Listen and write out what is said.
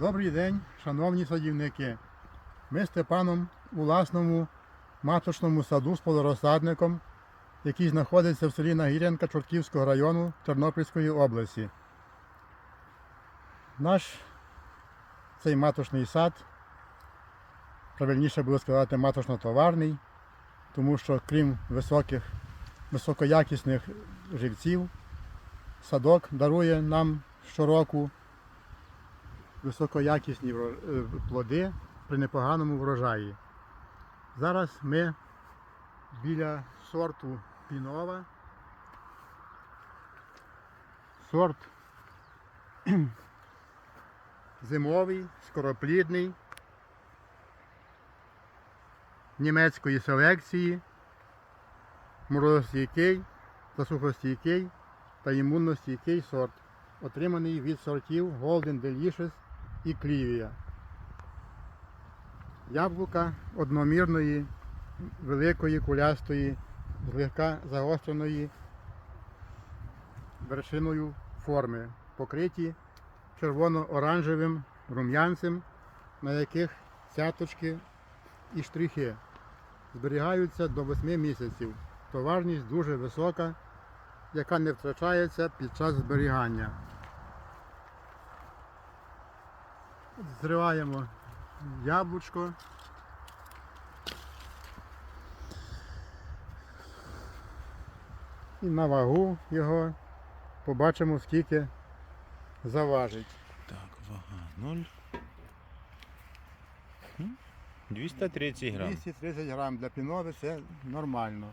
Добрий день, шановні садівники. Ми з Степаном у власному маточному саду з плодорозсадником, який знаходиться в селі Нагірянка Чортківського району Тернопільської області. Наш цей маточний сад, правильніше було сказати, маточно-товарний, тому що крім високих, високоякісних живців, садок дарує нам щороку високоякісні е, плоди при непоганому врожаї. Зараз ми біля сорту Пінова. Сорт зимовий, скороплідний, німецької селекції, морозостійкий, засухостійкий та імунностійкий сорт, отриманий від сортів Golden Delicious і Клівія. Яблука одномірної, великої, кулястої, злегка загостреної вершиною форми, покриті червоно-оранжевим рум'янцем, на яких цяточки і штрихи. Зберігаються до 8 місяців. Товарність дуже висока, яка не втрачається під час зберігання. Зриваємо яблучко. І на вагу його побачимо, скільки заважить. Так, вага 0. 230 грам. 230 грам для пінови це нормально.